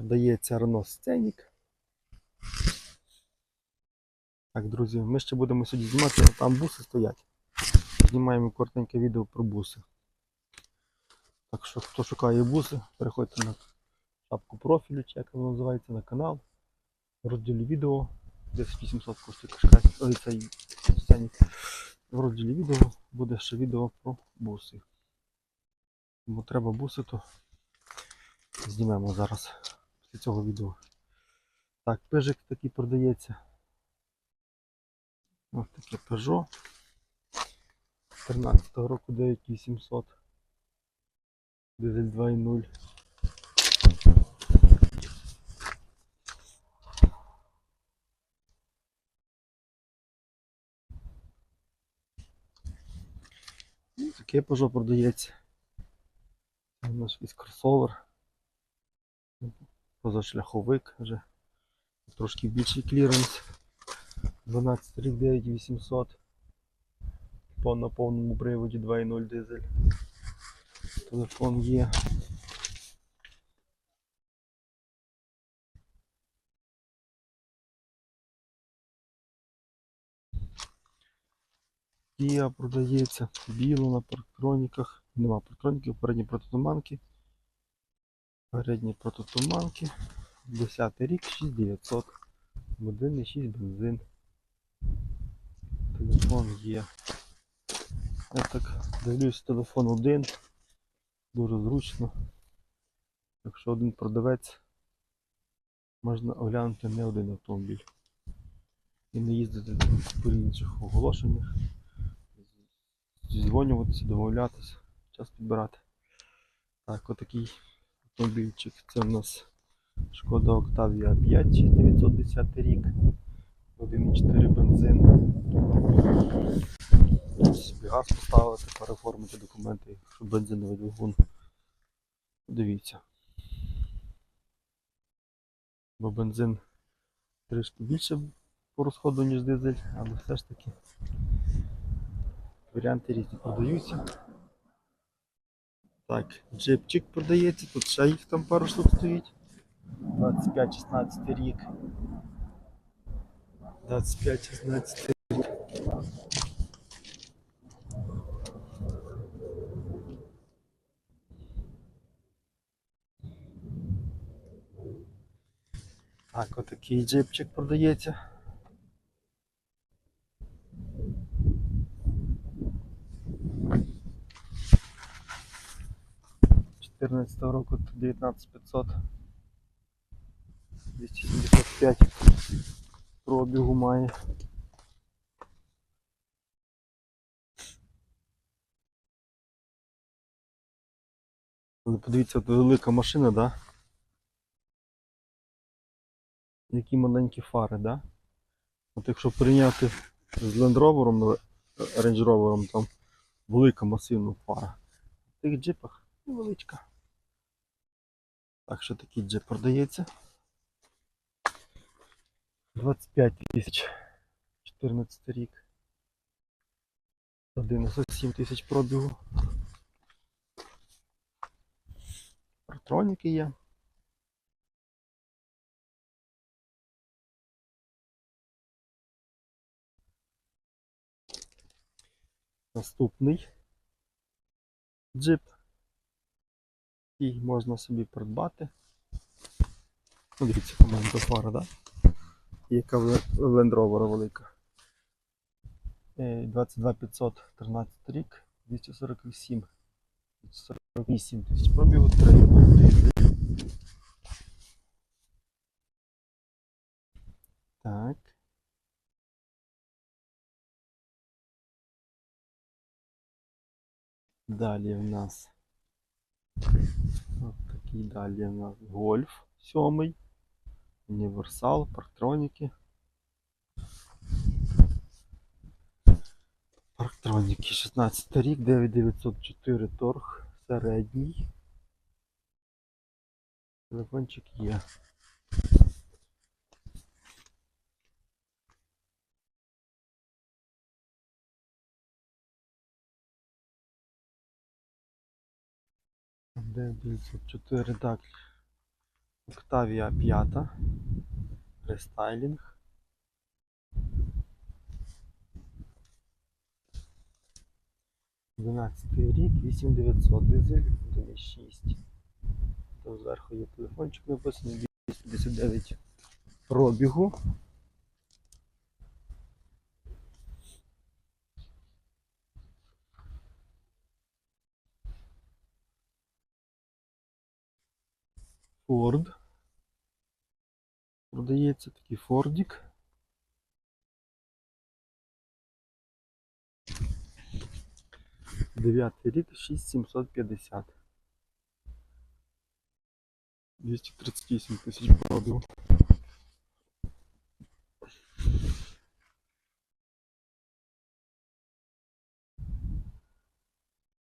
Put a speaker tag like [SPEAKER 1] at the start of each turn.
[SPEAKER 1] Продається Renault Scenic. Так, друзі, ми ще будемо сьогодні знімати, там буси стоять. Знімаємо коротеньке відео про буси. Так що, хто шукає буси, переходьте на шапку профілю, чи як воно називається, на канал. В розділі відео. Десь 800 коштує кашкай. Ой, цей Scenic. В розділі відео буде ще відео про буси. Тому треба буси, то знімемо зараз після цього відео. Так, пижик такий продається. Ось таке Peugeot. 13 року 9800. Дизель 2.0. Ну, Таке Peugeot продається. У нас кросовер. Позашляховик вже. Трошки більший кліренс. 12 рік 9800. По на повному приводі 2.0 дизель. Телефон є. Kia продається, біло на парктроніках. Нема парктроніків, передні протитуманки. Передні протитуманки. 10 рік, 6900. 1,6 бензин. Телефон є. Я так дивлюсь, телефон один. Дуже зручно. Якщо один продавець, можна оглянути не один автомобіль. І не їздити по інших оголошеннях. Зізвонюватися, домовлятися, час підбирати. Так, отакий автомобільчик. Це у нас Шкода Octavia 5 910 рік. 1,4 бензин. Собі газ поставити, переформити документи, щоб бензиновий двигун. Дивіться. Бо бензин трішки більше по розходу, ніж дизель, але все ж таки варіанти різні продаються. Так, джипчик продається, тут ще їх там пару штук стоїть. 25-16 рік. 25-16 рік. Так, отакий джипчик продається. Чотирнадцятого року 19500 275 пробігу має. Але подивіться, от велика машина, да? Які маленькі фари, да? От якщо порівняти з Land Rover, Range Rover, там велика масивна фара. В тих джипах невеличка. Так що такий джип продається. 25 тисяч 14 рік. 97 тисяч пробігу. Протроніки є. Наступний джип. І можна собі придбати. Ну, дивіться, команда фара, да? Яка в Land Rover велика. Е, 22500 13 рік, 247. 248 тисяч пробігу, 3. Так. Далі в нас такий далі у нас гольф сьомий. Універсал, парктроніки. Парктроніки 16 рік, 9904 торг, середній. Телефончик є. Дев'ять дев'ятсот чотири, так. Octavia 5. Рестайлінг. Дванадцятий рік, 8900 дизель, 1.6. Там зверху є телефончик написаний 259 пробігу. Ford. Продається такий Фордік. Дев'ятий рік 6750. 238 тисяч пробігу.